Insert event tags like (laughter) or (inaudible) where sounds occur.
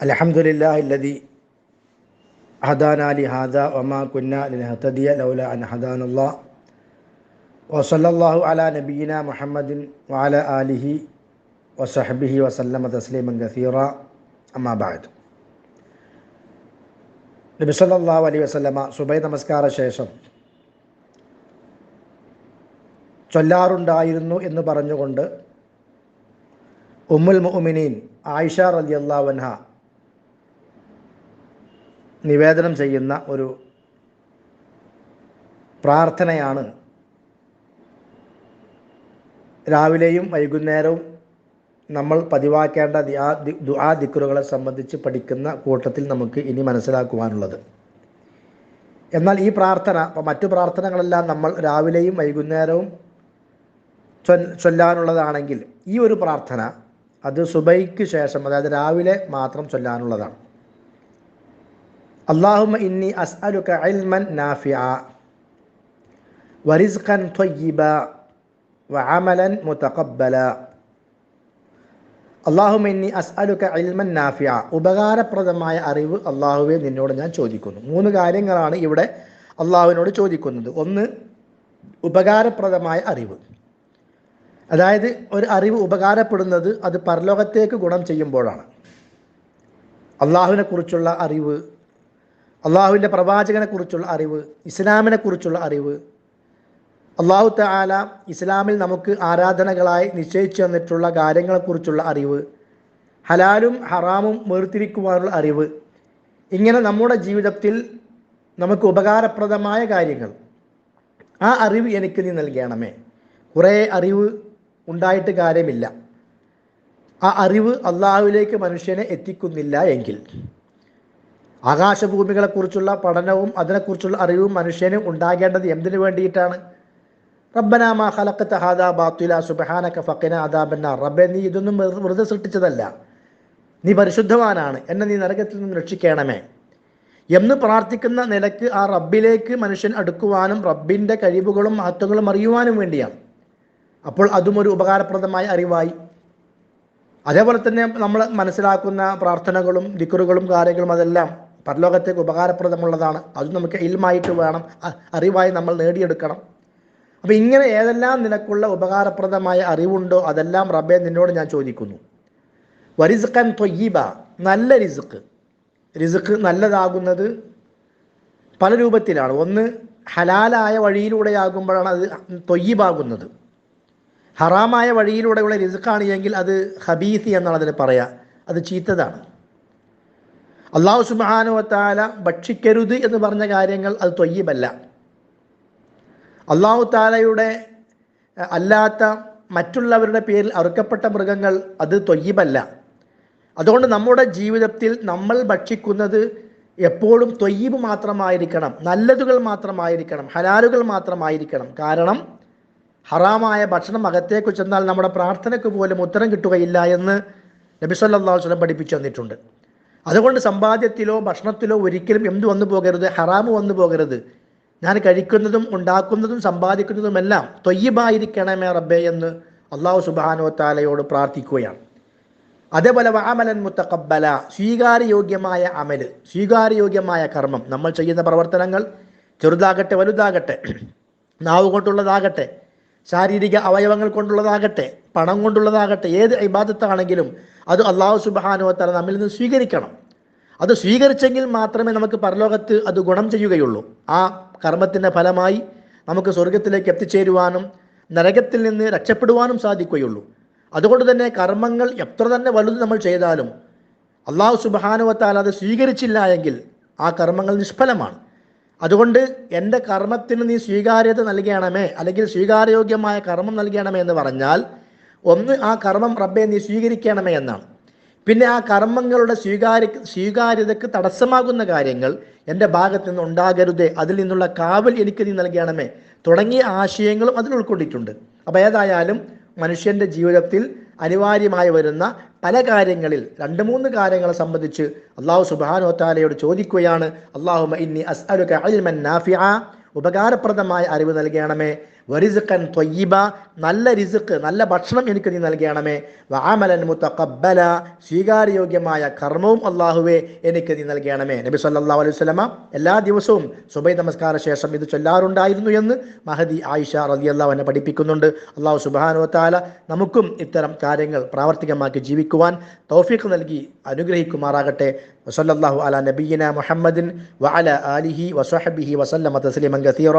الحمد لله الذي هدانا لهذا وما كنا لنهتدي لولا أن هدانا الله وصلى الله على نبينا محمد وعلى آله وصحبه وسلم تسليما كثيرا أما بعد. نبي صلى നബി സല്ലാഹു അലൈ വസ്ലമ സുബൈ നമസ്കാര ശേഷം ചൊല്ലാറുണ്ടായിരുന്നു എന്ന് പറഞ്ഞുകൊണ്ട് ഉമ്മുൽ മുഹമിനീൻ ആയിഷ റലിയല്ലാവൻഹ നിവേദനം ചെയ്യുന്ന ഒരു പ്രാർത്ഥനയാണ്. രാവിലെയും വൈകുന്നേരവും നമ്മൾ പതിവാക്കേണ്ട ദിക്കുറുകളെ ദുആ ദിക്റുകളെ സംബന്ധിച്ച് പഠിക്കുന്ന കൂട്ടത്തിൽ നമുക്ക് ഇനി മനസ്സിലാക്കുവാനുള്ളത്. എന്നാൽ ഈ പ്രാർത്ഥന മറ്റു പ്രാർത്ഥനകളെല്ലാം നമ്മൾ രാവിലെയും വൈകുന്നേരവും ചൊല്ലാനുള്ളതാണെങ്കിൽ ഈ ഒരു പ്രാർത്ഥന അത് സുബൈക്ക് ശേഷം അതായത് രാവിലെ മാത്രം ചൊല്ലാനുള്ളതാണ്. അള്ളാഹുമ ഇന്നി അസ്അലുക ഇൽമൻ നാഫിഅ. വറിസ്ഖൻ ത്വയ്യിബ വഅമലൻ മുതഖബ്ബല. അള്ളാഹുമ ഇന്നി അസ്അലുക ഇൽമൻ നാഫിഅ. ഉപകാരപ്രദമായ അറിവ് അള്ളാഹുവെ നിന്നോട് ഞാൻ ചോദിക്കുന്നു. മൂന്ന് കാര്യങ്ങളാണ് ഇവിടെ അള്ളാഹുവിനോട് ചോദിക്കുന്നത്. ഒന്ന് ഉപകാരപ്രദമായ അറിവ്. അതായത് ഒരു അറിവ് ഉപകാരപ്പെടുന്നത് അത് പരലോകത്തേക്ക് ഗുണം ചെയ്യുമ്പോഴാണ്. അള്ളാഹുവിനെ കുറിച്ചുള്ള അറിവ് അള്ളാഹുവിന്റെ പ്രവാചകനെ കുറിച്ചുള്ള അറിവ് ഇസ്ലാമിനെ കുറിച്ചുള്ള അറിവ്. അള്ളാഹു താല ഇസ്ലാമിൽ നമുക്ക് ആരാധനകളായി നിശ്ചയിച്ചു തന്നിട്ടുള്ള കാര്യങ്ങളെക്കുറിച്ചുള്ള അറിവ് ഹലാലും ഹറാമും വേർതിരിക്കുവാനുള്ള അറിവ്. ഇങ്ങനെ നമ്മുടെ ജീവിതത്തിൽ നമുക്ക് ഉപകാരപ്രദമായ കാര്യങ്ങൾ. ആ അറിവ് എനിക്ക് നീ നൽകണമേ. കുറേ അറിവ് ഉണ്ടായിട്ട് കാര്യമില്ല. ആ അറിവ് അള്ളാഹുവിലേക്ക് മനുഷ്യനെ എത്തിക്കുന്നില്ല എങ്കിൽ. ആകാശഭൂമികളെക്കുറിച്ചുള്ള പഠനവും അതിനെക്കുറിച്ചുള്ള അറിവും മനുഷ്യന് ഉണ്ടാകേണ്ടത് എന്തിനു വേണ്ടിയിട്ടാണ്? റബ്ബനാമ ഹാദാ റബ്ബെ നീ ഇതൊന്നും വെറു- വെറുതെ സൃഷ്ടിച്ചതല്ല. നീ പരിശുദ്ധവാനാണ്. എന്നെ നീ നരകത്തിൽ നിന്ന് രക്ഷിക്കണമേ. എന്ന് പ്രാർത്ഥിക്കുന്ന നിലയ്ക്ക് ആ റബ്ബിലേക്ക് മനുഷ്യൻ അടുക്കുവാനും റബ്ബിന്റെ കഴിവുകളും മഹത്വങ്ങളും അറിയുവാനും വേണ്ടിയാണ്. അപ്പോൾ അതും ഒരു ഉപകാരപ്രദമായ അറിവായി. അതേപോലെ തന്നെ നമ്മൾ മനസ്സിലാക്കുന്ന പ്രാർത്ഥനകളും ദിക്കറുകളും കാര്യങ്ങളും അതെല്ലാം പരലോകത്തേക്ക് ഉപകാരപ്രദമുള്ളതാണ്. അത് നമുക്ക് ഇൽമായിട്ട് വേണം. അറിവായി നമ്മൾ നേടിയെടുക്കണം. അപ്പോൾ ഇങ്ങനെ ഏതെല്ലാം നിനക്കുള്ള ഉപകാരപ്രദമായ അറിവുണ്ടോ അതെല്ലാം റബ്ബെ നിന്നോട് ഞാൻ ചോദിക്കുന്നു. വരിസുക്കൻ തൊയ്യീബ നല്ല റിസുക്ക് റിസുക്ക് നല്ലതാകുന്നത് പല രൂപത്തിലാണ്. ഒന്ന് ഹലാലായ വഴിയിലൂടെ വഴിയിലൂടെയാകുമ്പോഴാണ് അത് തൊയ്യീബാകുന്നത്. ഹറാമായ വഴിയിലൂടെയുള്ള റിസുക്കാണ് എങ്കിൽ അത് ഹബീസി എന്നാണ് അതിന് പറയുക അത് ചീത്തതാണ്. അള്ളാഹു സുബാനുവത്താല ഭക്ഷിക്കരുത് എന്ന് പറഞ്ഞ കാര്യങ്ങൾ അത് തൊയ്യബല്ല. അള്ളാഹു താലയുടെ അല്ലാത്ത മറ്റുള്ളവരുടെ പേരിൽ അറുക്കപ്പെട്ട മൃഗങ്ങൾ അത് തൊയ്യബല്ല. അതുകൊണ്ട് നമ്മുടെ ജീവിതത്തിൽ നമ്മൾ ഭക്ഷിക്കുന്നത് എപ്പോഴും തൊയ്യബ് മാത്രമായിരിക്കണം നല്ലതുകൾ മാത്രമായിരിക്കണം ഹലാലുകൾ മാത്രമായിരിക്കണം. കാരണം ഹറാമായ ഭക്ഷണം അകത്തേക്ക് ചെന്നാൽ നമ്മുടെ പ്രാർത്ഥനയ്ക്ക് പോലും ഉത്തരം കിട്ടുകയില്ല എന്ന് നബി സല്ലല്ലാഹു അലൈഹി വസല്ലം പഠിപ്പിച്ചു തന്നിട്ടുണ്ട്. അതുകൊണ്ട് സമ്പാദ്യത്തിലോ ഭക്ഷണത്തിലോ ഒരിക്കലും എന്ത് വന്നു പോകരുത്? ഹറാമ് വന്നു പോകരുത്. ഞാൻ കഴിക്കുന്നതും ഉണ്ടാക്കുന്നതും സമ്പാദിക്കുന്നതുമെല്ലാം തൊയ്യബായിരിക്കണമേ റബ്ബേ എന്ന് അള്ളാഹു സുബാനോ താലയോട് പ്രാർത്ഥിക്കുകയാണ്. അതേപോലെ വാമലൻ മുത്തക്കബല സ്വീകാര്യയോഗ്യമായ അമൽ സ്വീകാര്യയോഗ്യമായ കർമ്മം. നമ്മൾ ചെയ്യുന്ന പ്രവർത്തനങ്ങൾ ചെറുതാകട്ടെ വലുതാകട്ടെ (clears throat) നാവ് കൊണ്ടുള്ളതാകട്ടെ ശാരീരിക അവയവങ്ങൾ കൊണ്ടുള്ളതാകട്ടെ പണം കൊണ്ടുള്ളതാകട്ടെ ഏത് ഇബാദത്താണെങ്കിലും അത് അള്ളാഹു സുബാനുവത്തല നമ്മിൽ നിന്ന് സ്വീകരിക്കണം. അത് സ്വീകരിച്ചെങ്കിൽ മാത്രമേ നമുക്ക് പരലോകത്ത് അത് ഗുണം ചെയ്യുകയുള്ളൂ. ആ കർമ്മത്തിന്റെ ഫലമായി നമുക്ക് സ്വർഗത്തിലേക്ക് എത്തിച്ചേരുവാനും നരകത്തിൽ നിന്ന് രക്ഷപ്പെടുവാനും സാധിക്കുകയുള്ളൂ. അതുകൊണ്ട് തന്നെ കർമ്മങ്ങൾ എത്ര തന്നെ വലുത് നമ്മൾ ചെയ്താലും അള്ളാഹു സുബാനുവത്താൽ അത് സ്വീകരിച്ചില്ല എങ്കിൽ ആ കർമ്മങ്ങൾ നിഷ്ഫലമാണ്. അതുകൊണ്ട് എന്റെ കർമ്മത്തിന് നീ സ്വീകാര്യത നൽകണമേ അല്ലെങ്കിൽ സ്വീകാരയോഗ്യമായ കർമ്മം നൽകണമേ എന്ന് പറഞ്ഞാൽ ഒന്ന് ആ കർമ്മം റബ്ബെ നീ സ്വീകരിക്കണമേ എന്നാണ്. പിന്നെ ആ കർമ്മങ്ങളുടെ സ്വീകാര്യ സ്വീകാര്യതയ്ക്ക് തടസ്സമാകുന്ന കാര്യങ്ങൾ എന്റെ ഭാഗത്ത് നിന്ന് ഉണ്ടാകരുതേ. അതിൽ നിന്നുള്ള കാവൽ എനിക്ക് നീ നൽകണമേ. തുടങ്ങിയ ആശയങ്ങളും അതിൽ ഉൾക്കൊണ്ടിട്ടുണ്ട്. അപ്പോൾ ഏതായാലും മനുഷ്യന്റെ ജീവിതത്തിൽ അനിവാര്യമായി വരുന്ന പല കാര്യങ്ങളിൽ രണ്ട് മൂന്ന് കാര്യങ്ങളെ സംബന്ധിച്ച് അള്ളാഹു സുബാനോ താലയോട് ചോദിക്കുകയാണ് അള്ളാഹു ഇന്നി അസ്അലുക ഇൽമൻ ഉപകാരപ്രദമായ അറിവ് നൽകണമേ. വരിസുക്കൻ തൊയ്യിബ നല്ല റിസുക്ക് നല്ല ഭക്ഷണം എനിക്ക് നീ നൽകണമേ. വാമലൻ മുത്തക്കബല സ്വീകാര്യയോഗ്യമായ കർമ്മവും അള്ളാഹുവെ എനിക്ക് നീ നൽകണമേ. നബി സല്ലാ അലൈഹി വസല്ലമ എല്ലാ ദിവസവും സുബൈ നമസ്കാര ശേഷം ഇത് ചൊല്ലാറുണ്ടായിരുന്നു എന്ന് മഹദി ആയിഷ റളിയല്ലാഹു അൻഹ പഠിപ്പിക്കുന്നുണ്ട്. അള്ളാഹു സുബ്ഹാനഹു വതആല നമുക്കും ഇത്തരം കാര്യങ്ങൾ പ്രാവർത്തികമാക്കി ജീവിക്കുവാൻ തൗഫീഖ് നൽകി അനുഗ്രഹിക്കുമാറാകട്ടെ. വസല്ലല്ലാഹു അല നബീന മുഹമ്മദിൻ വഅല ആലിഹി വസഹബിഹി വസല്ലമ തസ്ലീമൻ കസീറ.